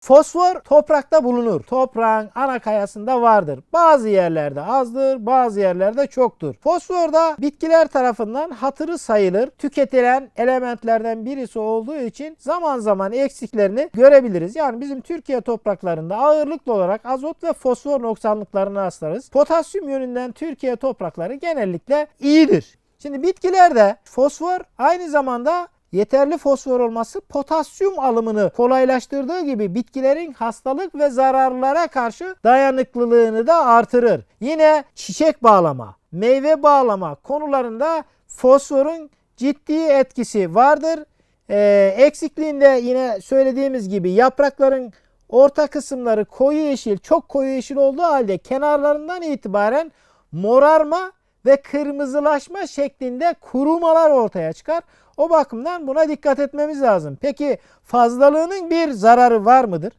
Fosfor toprakta bulunur. Toprağın ana kayasında vardır. Bazı yerlerde azdır, bazı yerlerde çoktur. Fosfor da bitkiler tarafından hatırı sayılır. Tüketilen elementlerden birisi olduğu için zaman zaman eksiklerini görebiliriz. Yani bizim Türkiye topraklarında ağırlıklı olarak azot ve fosfor noksanlıklarını rastlarız. Potasyum yönünden Türkiye toprakları genellikle iyidir. Şimdi bitkilerde fosfor aynı zamanda yeterli fosfor olması potasyum alımını kolaylaştırdığı gibi bitkilerin hastalık ve zararlara karşı dayanıklılığını da artırır. Yine çiçek bağlama, meyve bağlama konularında fosforun ciddi etkisi vardır. Ee, eksikliğinde yine söylediğimiz gibi yaprakların orta kısımları koyu yeşil, çok koyu yeşil olduğu halde kenarlarından itibaren morarma ve kırmızılaşma şeklinde kurumalar ortaya çıkar. O bakımdan buna dikkat etmemiz lazım. Peki fazlalığının bir zararı var mıdır?